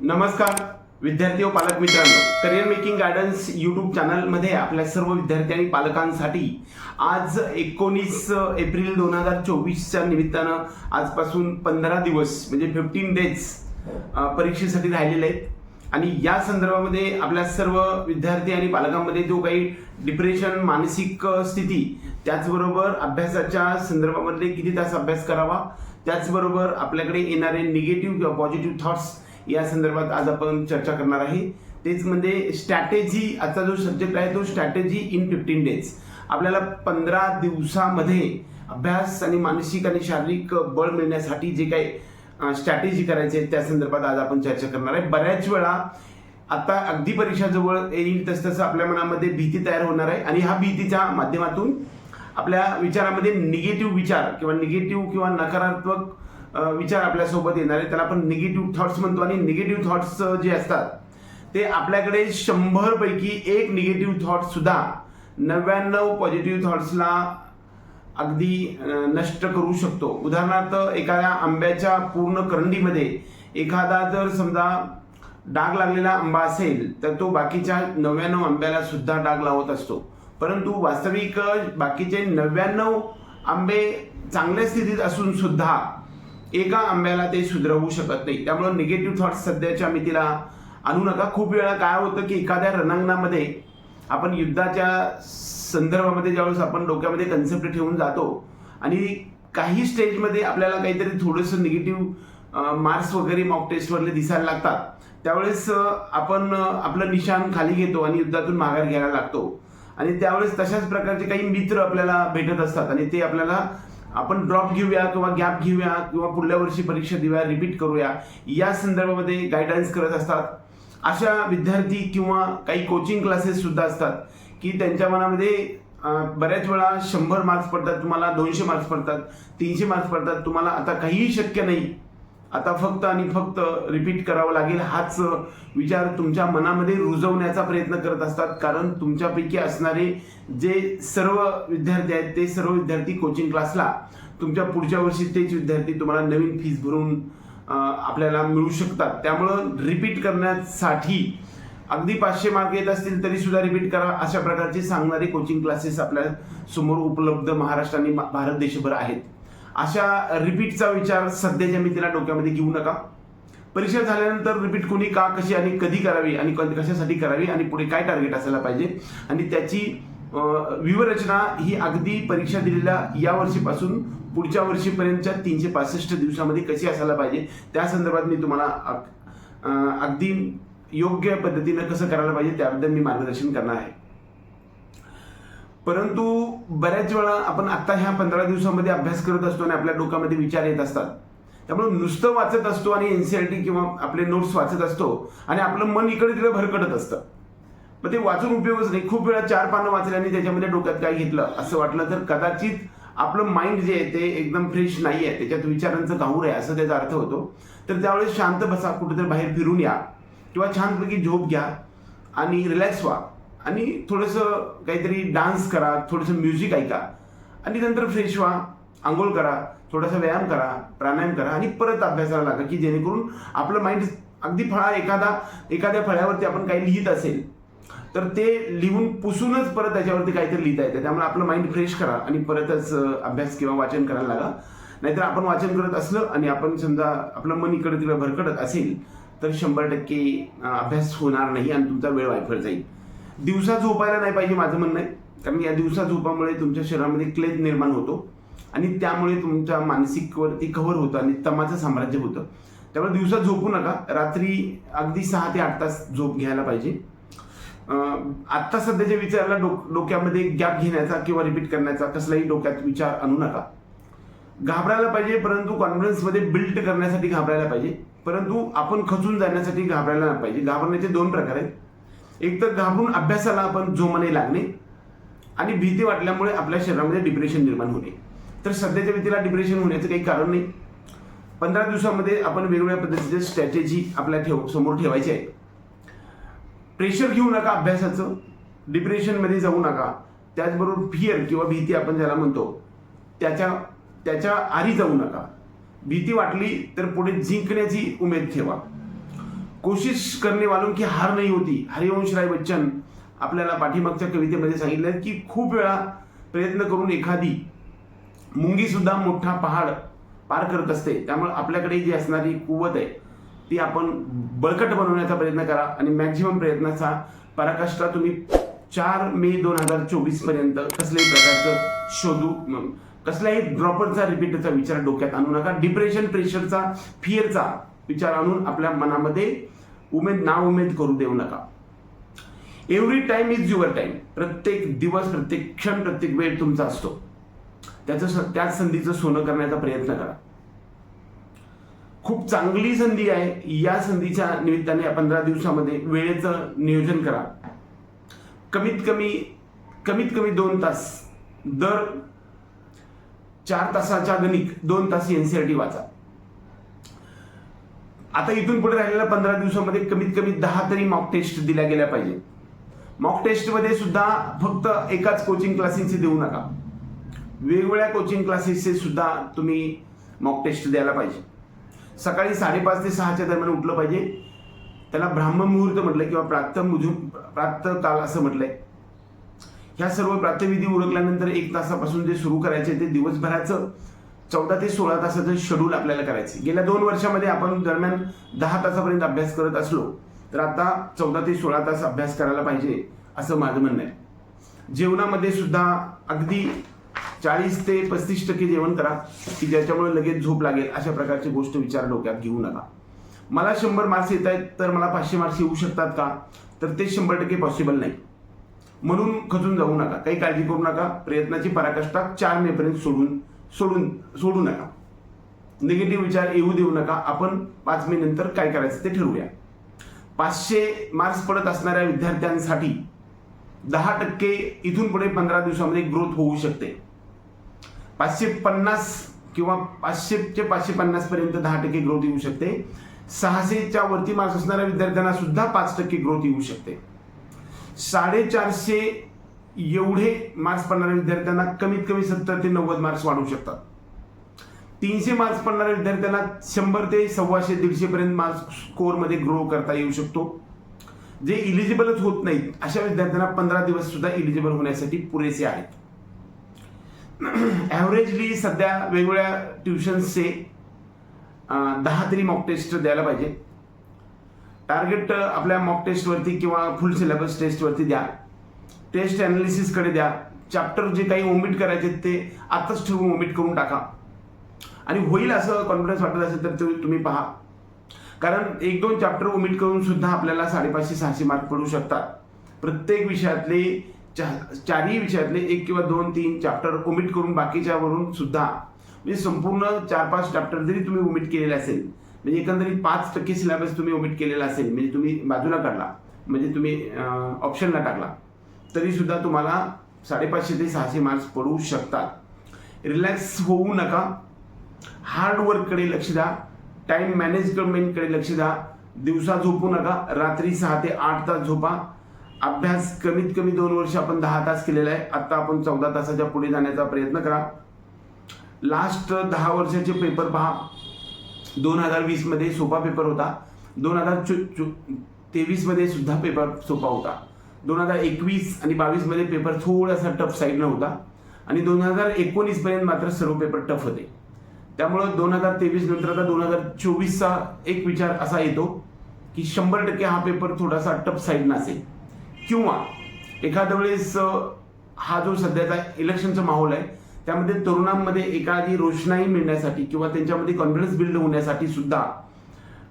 नमस्कार विद्यार्थी व पालक मित्रांनो. करिअर मेकिंग गायडन्स यूट्यूब चॅनलमध्ये आपल्या सर्व विद्यार्थी आणि पालकांसाठी आज एकोणीस एप्रिल दोन हजार चोवीसच्या निमित्तानं आजपासून पंधरा दिवस म्हणजे फिफ्टीन डेज परीक्षेसाठी राहिलेले आहेत. आणि या संदर्भामध्ये आपल्या सर्व विद्यार्थी आणि पालकांमध्ये जो काही डिप्रेशन मानसिक स्थिती त्याचबरोबर अभ्यासाच्या संदर्भामध्ये किती तास अभ्यास करावा त्याचबरोबर आपल्याकडे येणारे निगेटिव्ह किंवा पॉझिटिव्ह थॉट्स या संदर्भात आज आपण चर्चा करणार आहे. तेच म्हणजे स्ट्रॅटेजी आजचा जो सब्जेक्ट आहे तो स्ट्रॅटेजी इन फिफ्टीन डेज आपल्याला पंधरा दिवसामध्ये अभ्यास आणि मानसिक आणि शारीरिक बळ मिळण्यासाठी जे काही स्ट्रॅटेजी करायचे त्या संदर्भात आज आपण चर्चा करणार आहे. बऱ्याच वेळा आता अगदी परीक्षा जवळ येईल तस तसं आपल्या मनामध्ये भीती तयार होणार आहे आणि ह्या भीतीच्या माध्यमातून आपल्या विचारामध्ये निगेटिव्ह विचार किंवा निगेटिव्ह किंवा नकारात्मक विचार आपल्यासोबत येणार. आहे त्याला आपण निगेटिव्ह थॉट्स म्हणतो आणि निगेटिव्ह थॉट्स जे असतात ते आपल्याकडे शंभर पैकी एक निगेटिव्ह थॉट सुद्धा नव्याण्णव पॉझिटिव्ह थॉट्सला अगदी नष्ट करू शकतो. उदाहरणार्थ एखाद्या आंब्याच्या पूर्ण करंडीमध्ये एखादा जर समजा डाग लागलेला आंबा असेल तर तो बाकीच्या नव्याण्णव आंब्याला सुद्धा डाग लावत असतो. परंतु वास्तविक बाकीचे नव्याण्णव आंबे चांगल्या स्थितीत असून सुद्धा एका आंब्याला ते सुधरवू शकत नाही. त्यामुळे निगेटिव्ह थॉट्स सध्याच्या मितीला आणू नका. खूप वेळा काय होतं की एखाद्या रणांगणामध्ये आपण युद्धाच्या संदर्भामध्ये ज्यावेळेस आपण डोक्यामध्ये कन्सेप्ट ठेवून जातो आणि काही स्टेजमध्ये आपल्याला काहीतरी थोडंसं निगेटिव्ह मार्क्स वगैरे मॉक टेस्टवरले दिसायला लागतात. त्यावेळेस आपण आपलं निशाण खाली घेतो आणि युद्धातून माघार घ्यायला लागतो. आणि त्यावेळेस तशाच प्रकारचे काही मित्र आपल्याला भेटत असतात आणि ते आपल्याला आपण ड्रॉप घेऊया किंवा गॅप घेऊया किंवा पुढल्या वर्षी परीक्षा देऊया रिपीट करूया या संदर्भामध्ये गाईडन्स करत असतात. अशा विद्यार्थी किंवा काही कोचिंग क्लासेस सुद्धा असतात की त्यांच्या मनामध्ये बऱ्याच वेळा शंभर मार्क्स पडतात तुम्हाला दोनशे मार्क्स पडतात तीनशे मार्क्स पडतात तुम्हाला आता काहीही शक्य नाही आता फक्त आणि फक्त रिपीट करावं लागेल हाच विचार तुमच्या मनामध्ये रुजवण्याचा प्रयत्न करत असतात. कारण तुमच्यापैकी असणारे जे सर्व विद्यार्थी आहेत ते सर्व विद्यार्थी कोचिंग क्लासला तुमच्या पुढच्या वर्षी तेच विद्यार्थी तुम्हाला नवीन फीस भरून आपल्याला मिळू शकतात. त्यामुळं रिपीट करण्यासाठी अगदी पाचशे मार्क येत असतील तरी सुद्धा रिपीट करा. अशा प्रकारचे सांगणारे कोचिंग क्लासेस आपल्यासमोर उपलब्ध महाराष्ट्र आणि भारत देशभर आहेत. अशा रिपीटचा विचार सध्याच्या मितीला डोक्यामध्ये घेऊ नका. परीक्षा झाल्यानंतर रिपीट कोणी का कशी आणि कधी करावी आणि कशासाठी करावी आणि पुढे काय टार्गेट असायला पाहिजे आणि त्याची व्यूहरचना ही अगदी परीक्षा दिलेल्या या वर्षीपासून पुढच्या वर्षीपर्यंतच्या तीनशे पासष्ट दिवसामध्ये कशी असायला पाहिजे त्या संदर्भात मी तुम्हाला अगदी योग्य पद्धतीनं कसं करायला पाहिजे त्याबद्दल मी मार्गदर्शन करणार आहे. परंतु बऱ्याच वेळा आपण आता ह्या पंधरा दिवसामध्ये अभ्यास करत असतो आणि आपल्या डोक्यामध्ये विचार येत असतात. त्यामुळे नुसतं वाचत असतो आणि एनसीआरटी किंवा आपले नोट्स वाचत असतो आणि आपलं मन इकडे तिकडे भरकटत असतं. मग ते वाचून उपयोगच नाही. खूप वेळा चार पानं वाचले आणि त्याच्यामध्ये डोक्यात काय घेतलं. असं वाटलं तर कदाचित आपलं माइंड जे आहे ते एकदम फ्रेश नाही आहे त्याच्यात विचारांचं घाऊर आहे असं त्याचा अर्थ होतो. तर त्यावेळेस शांत बसा कुठेतरी बाहेर फिरून या. किंवा छानपैकी झोप घ्या आणि रिलॅक्स व्हा. आणि थोडंसं काहीतरी डान्स करा थोडंसं म्युझिक ऐका. आणि नंतर फ्रेश व्हा आंघोळ करा थोडासा व्यायाम करा प्राणायाम करा आणि परत अभ्यासाला लागा की जेणेकरून आपलं माइंड अगदी फळा एखादा एखाद्या फळ्यावरती आपण काही लिहित असेल तर ते लिहून पुसूनच परत त्याच्यावरती काहीतरी लिहिता येतं. त्यामुळे आपलं माइंड फ्रेश करा आणि परतच अभ्यास किंवा वाचन करायला लागा. नाहीतर आपण वाचन करत असलं आणि आपण समजा आपलं मन इकडे तिकडे भरकटत असेल तर शंभर टक्के अभ्यास होणार नाही आणि तुमचा वेळ वायफळ जाईल. दिवसा झोपायला नाही पाहिजे माझं म्हणणं आहे. कारण या दिवसा झोपामुळे तुमच्या शरीरामध्ये क्लेद निर्माण होतो. आणि त्यामुळे तुमच्या मानसिकवरती कव्हर होतं आणि तमाचं साम्राज्य होतं. त्यामुळे दिवसा झोपू नका. रात्री अगदी सहा ते आठ तास झोप घ्यायला पाहिजे. आत्ता सध्याच्या विचाराला डोक डोक्यामध्ये गॅप घेण्याचा किंवा रिपीट करण्याचा कसलाही डोक्यात विचार आणू नका. घाबरायला पाहिजे परंतु कॉन्फिडन्समध्ये बिल्ड करण्यासाठी घाबरायला पाहिजे. परंतु आपण खचून जाण्यासाठी घाबरायला नाही पाहिजे. घाबरण्याचे दोन प्रकार आहेत. एक तर घाबरून अभ्यासाला आपण जोमाने लागणे आणि भीती वाटल्यामुळे आपल्या शरीरामध्ये डिप्रेशन निर्माण होणे. तर सध्याच्या भीतीला डिप्रेशन होण्याचं काही कारण नाही. पंधरा दिवसामध्ये आपण वेगवेगळ्या पद्धतीचे स्ट्रॅटेजी आपल्या ठेव समोर ठेवायची आहे प्रेशर घेऊ नका अभ्यासाचं. डिप्रेशनमध्ये जाऊ नका. त्याचबरोबर फिअर किंवा भीती आपण ज्याला म्हणतो त्याच्या त्याच्या आरी जाऊ नका. भीती वाटली तर पुढे जिंकण्याची उमेद ठेवा. कोशिश करणे वालों की हार नाही होती. हरिवंश राय बच्चन आपल्याला पाठीमागच्या कवितेमध्ये सांगितलं की खूप वेळा प्रयत्न करून एखादी मुंगीसुद्धा मोठा पहाड पार करत असते. त्यामुळे आपल्याकडे जी असणारी कुवत आहे ती आपण बळकट बनवण्याचा प्रयत्न करा आणि मॅक्झिमम प्रयत्नाचा पराकाष्ठा तुम्ही चार मे दोन हजार चोवीसपर्यंत कसल्याही प्रकारचं शोधू कसल्याही ड्रॉपरचा रिपीटचा विचार डोक्यात आणू नका. डिप्रेशन प्रेशरचा फिअरचा विचार आणून आपल्या मनामध्ये उमेद ना उमेद करू देऊ नका. Every time is your time प्रत्येक दिवस प्रत्येक क्षण प्रत्येक वेळ तुमचा असतो. त्याचं त्याच संधीचं सोनं करण्याचा प्रयत्न करा. खूप चांगली संधी आहे. या संधीच्या निमित्ताने या पंधरा दिवसामध्ये वेळेचं नियोजन करा. कमीत कमी कमीत कमी दोन तास. दर चार तासाच्या गणिक दोन तास एनसीआरटी वाचा. आता इथून पुढे राहिलेल्या पंधरा दिवसामध्ये कमीत कमी दहा तरी मॉक टेस्ट दिल्या गेल्या पाहिजे. मॉक टेस्टमध्ये सुद्धा फक्त एकाच कोचिंग क्लासेसचे देऊ नका. वेगवेगळ्या कोचिंग क्लासेसचे सुद्धा तुम्ही मॉक टेस्ट द्यायला पाहिजे. सकाळी साडेपाच ते सहाच्या दरम्यान उठलं पाहिजे. त्याला ब्राह्ममुहूर्त म्हटलं किंवा प्राप्त मुजू प्राप्त काल असं म्हटलंय. ह्या सर्व प्रातविधी उरकल्यानंतर एक तासापासून जे सुरू करायचे ते दिवसभराचं चौदा ते सोळा तासाचं शेड्यूल आपल्याला करायचं. गेल्या दोन वर्षामध्ये आपण दरम्यान दहा तासापर्यंत अभ्यास करत असलो तर आता चौदा ते सोळा तास अभ्यास करायला पाहिजे असं माझं म्हणणं आहे. जेवणामध्ये सुद्धा अगदी चाळीस ते पस्तीस टक्के जेवण करा की ज्याच्यामुळे लगेच झोप लागेल अशा प्रकारची गोष्ट विचार डोक्यात घेऊ नका. मला शंभर मार्क्स येत आहेत तर मला पाचशे मार्क्स येऊ शकतात का? तर ते शंभर टक्के पॉसिबल नाही. म्हणून खचून जाऊ नका. काही काळजी करू नका. प्रयत्नाची पराकाष्ठा चार मेपर्यंत सोडून सोडून सोडू नका. निगेटिव्ह विचार येऊ देऊ नका. आपण पाच मे नंतर काय करायचं ते ठरवूया. पाचशे मार्क्स पडत असणाऱ्या विद्यार्थ्यांसाठी दहा टक्के इथून पुढे पंधरा दिवसामध्ये ग्रोथ होऊ शकते. पाचशे पन्नास किंवा पाचशेचे पाचशे पन्नास पर्यंत दहा टक्के ग्रोथ येऊ शकते. सहाशेच्या वरती मार्क्स असणाऱ्या विद्यार्थ्यांना सुद्धा पाच टक्के ग्रोथ येऊ शकते. साडेचारशे एवढे मार्क्स पडणाऱ्या विद्यार्थ्यांना कमीत कमी सत्तर ते नव्वद मार्क्स वाढवू शकतात. तीनशे मार्क्स पडणाऱ्या विद्यार्थ्यांना शंभर ते सव्वाशे दीडशे पर्यंत मार्क्स स्कोअरमध्ये ग्रो करता येऊ शकतो. जे इलिजिबलच होत नाहीत अशा विद्यार्थ्यांना पंधरा दिवस सुद्धा इलिजिबल होण्यासाठी पुरेसे आहेत. ॲव्हरेजली सध्या वेगवेगळ्या ट्युशन्सचे दहा तरी मॉक टेस्ट द्यायला पाहिजे. टार्गेट आपल्या मॉक टेस्टवरती किंवा फुल सिलेबस टेस्टवरती द्या. टेस्ट ॲनालिसिसकडे द्या. चॅप्टर जे काही ओमिट करायचे ते आत्ताच ठेवून ओमिट करून टाका. आणि होईल असं कॉन्फिडन्स वाटत असेल तर तुम्ही पहा. कारण एक दोन चॅप्टर ओमिट करून सुद्धा आपल्याला साडेपाचशे सहाशे मार्क पडू शकतात. प्रत्येक विषयातले चा- चारही विषयातले एक किंवा दोन तीन चॅप्टर ओमिट करून बाकीच्यावरून सुद्धा म्हणजे संपूर्ण चार पाच चॅप्टर जरी तुम्ही ओमिट केलेले असेल म्हणजे एकंदरीत पाच टक्के सिलेबस तुम्ही ओमिट केलेला असेल म्हणजे तुम्ही बाजूला काढला म्हणजे तुम्ही ऑप्शनला टाकला. तरी सुद्धा तुम्हाला साडेपाचशे ते सहाशे मार्क्स पडू शकतात. रिलॅक्स होऊ नका. हार्डवर्ककडे लक्ष द्या. टाईम मॅनेजमेंटकडे लक्ष द्या. दिवसा झोपू नका. रात्री सहा ते आठ तास झोपा. अभ्यास कमीत कमी दोन वर्ष आपण दहा तास केलेला आहे. आत्ता आपण चौदा तासाच्या पुढे जाण्याचा प्रयत्न करा. लास्ट दहा वर्षाचे पेपर पहा. दोन हजार वीसमध्ये सोपा पेपर होता. दोन हजार चो चो तेवीसमध्ये सुद्धा पेपर सोपा होता. दोन हजार एकवीस आणि बावीसमध्ये पेपर थोडासा टफ साईडनं होता. आणि दोन हजार एकोणीसपर्यंत मात्र सर्व पेपर टफ होते. त्यामुळं दोन हजार तेवीस नंतर आता दोन हजार चोवीसचा एक विचार असा येतो की शंभर टक्के हा पेपर थोडासा टफ साईडनं असेल. किंवा एखाद्या वेळेस हा जो सध्याचा इलेक्शनचा माहोल आहे त्यामध्ये तरुणांमध्ये एखादी रोषणाई मिळण्यासाठी किंवा त्यांच्यामध्ये कॉन्फिडन्स बिल्ड होण्यासाठी सुद्धा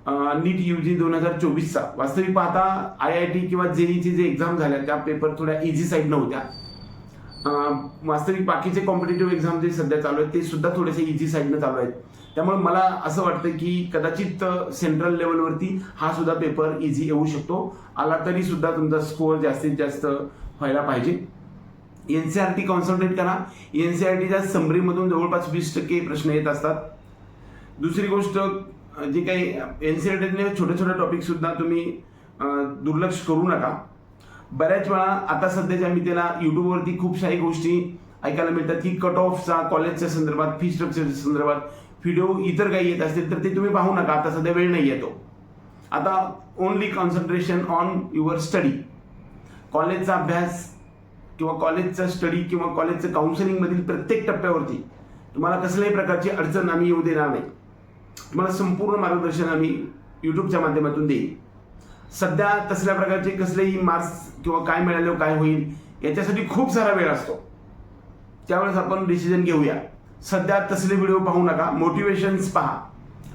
नीट यू जी दोन हजार चोवीसचा. वास्तविक पाहता आय आय टी किंवा जेईची जे एक्झाम झाल्या त्या पेपर थोड्या इझी साईडनं होत्या वास्तविक बाकीचे कॉम्पिटेटिव्ह एक्झाम जे सध्या चालू आहेत ते सुद्धा थोडेसे इझी साईडनं चालू आहेत. त्यामुळे मला असं वाटतं की कदाचित सेंट्रल लेवलवरती हा सुद्धा पेपर इझी येऊ शकतो. आला तरी सुद्धा तुमचा स्कोअर जास्तीत जास्त व्हायला पाहिजे. N C R T concentrate करा. एन सी आर टीच्या समरीमधून जवळपास वीस टक्के प्रश्न येत असतात. दुसरी गोष्ट जे काही एन सी आर टीने छोटे छोटे टॉपिक सुद्धा तुम्ही दुर्लक्ष करू नका. बऱ्याच वेळा आता सध्याच्या मी त्याला युट्यूबवरती खूपशाही गोष्टी ऐकायला मिळतात की कट ऑफचा कॉलेजच्या संदर्भात फी स्ट्रक्चरच्या संदर्भात व्हिडिओ इतर काही येत असतील तर ते तुम्ही पाहू नका. आता सध्या वेळ नाही येतो आता only concentration on your study कॉलेजचा अभ्यास किंवा कॉलेजचा स्टडी किंवा कॉलेजचं काउन्सिलिंगमधील प्रत्येक टप्प्यावरती तुम्हाला कसल्याही प्रकारची अडचण आम्ही येऊ देणार नाही. तुम्हाला संपूर्ण मार्गदर्शन आम्ही यूट्यूबच्या माध्यमातून देईल. सध्या तसल्या प्रकारचे कसलेही मार्क्स किंवा काय मिळाले काय होईल याच्यासाठी खूप सारा वेळ असतो. त्यावेळेस आपण डिसिजन घेऊया. सध्या तसले व्हिडिओ पाहू नका. मोटिवेशन्स पहा.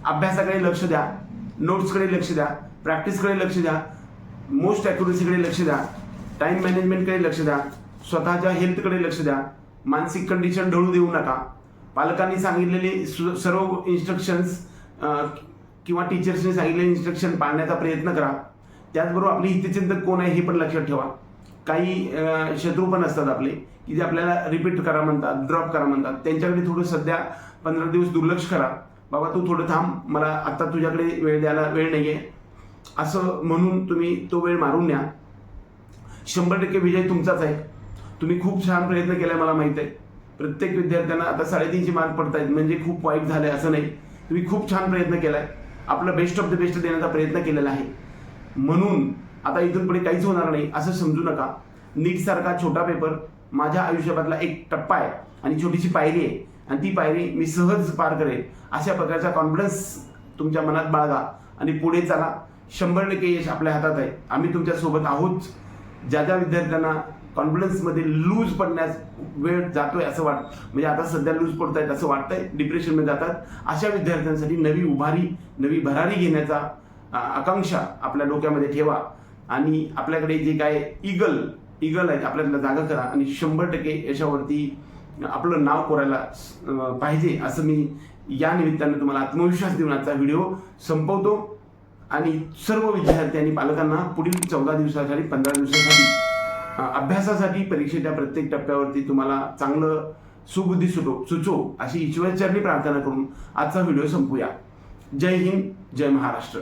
अभ्यासाकडे लक्ष द्या. नोट्सकडे लक्ष द्या. प्रॅक्टिसकडे लक्ष द्या. मोस्ट ॲक्युरसीकडे लक्ष द्या. टाईम मॅनेजमेंटकडे लक्ष द्या. स्वतःच्या हेल्थकडे लक्ष द्या. मानसिक कंडिशन ढळू देऊ नका. पालकांनी सांगितलेले सर्व इन्स्ट्रक्शन्स किंवा टीचर्सने सांगितलेले इन्स्ट्रक्शन पाळण्याचा प्रयत्न करा. त्याचबरोबर आपली हितचिंतक कोण आहे हे पण लक्षात ठेवा. काही शत्रू पण असतात आपले की जे आपल्याला रिपीट करा म्हणतात ड्रॉप करा म्हणतात. त्यांच्याकडे थोडं सध्या पंधरा दिवस दुर्लक्ष करा. बाबा तू थोडं थांब मला आत्ता तुझ्याकडे वेळ द्यायला वेळ नाही आहे असं म्हणून तुम्ही तो वेळ मारून न्या. शंभर टक्के विजय तुमचाच आहे. तुम्ही खूप छान प्रयत्न केला मला माहीत आहे. प्रत्येक विद्यार्थ्यांना आता साडेतीनशे मार्क पडतायत म्हणजे खूप वाईट झालंय असं नाही. तुम्ही खूप छान प्रयत्न केलाय. आपलं बेस्ट ऑफ द बेस्ट देण्याचा प्रयत्न केलेला आहे. म्हणून आता इथून पुढे काहीच होणार नाही असं समजू नका. नीट सारखा छोटा पेपर माझ्या आयुष्यातला एक टप्पा आहे आणि छोटीशी पायरी आहे. आणि ती पायरी मी सहज पार करेल अशा प्रकारचा कॉन्फिडन्स तुमच्या मनात बाळगा आणि पुढे चला. शंभर टक्के यश आपल्या हातात आहे. आम्ही तुमच्यासोबत आहोत. ज्या ज्या विद्यार्थ्यांना कॉन्फिडन्समध्ये लूज पडण्यास वेळ जातोय असं वाट म्हणजे आता सध्या लूज पडतायत असं वाटतंय. डिप्रेशनमध्ये जातात. अशा विद्यार्थ्यांसाठी नवी उभारी नवी भरारी घेण्याचा आकांक्षा आपल्या डोक्यामध्ये ठेवा. आणि आपल्याकडे जे काय इगल इगल आहेत आपल्याला जागा करा. आणि शंभर टक्के याच्यावरती आपलं नाव कोरायला पाहिजे असं मी या निमित्ताने तुम्हाला आत्मविश्वास देऊन आजचा व्हिडिओ संपवतो. आणि सर्व विद्यार्थी आणि पालकांना पुढील चौदा दिवसासाठी पंधरा दिवसासाठी अभ्यासासाठी परीक्षेच्या प्रत्येक टप्प्यावरती तुम्हाला चांगलं सुबुद्धी सुटो सुचो अशी ईश्वरचरणी प्रार्थना करून आजचा व्हिडिओ संपूया. जय हिंद जय महाराष्ट्र.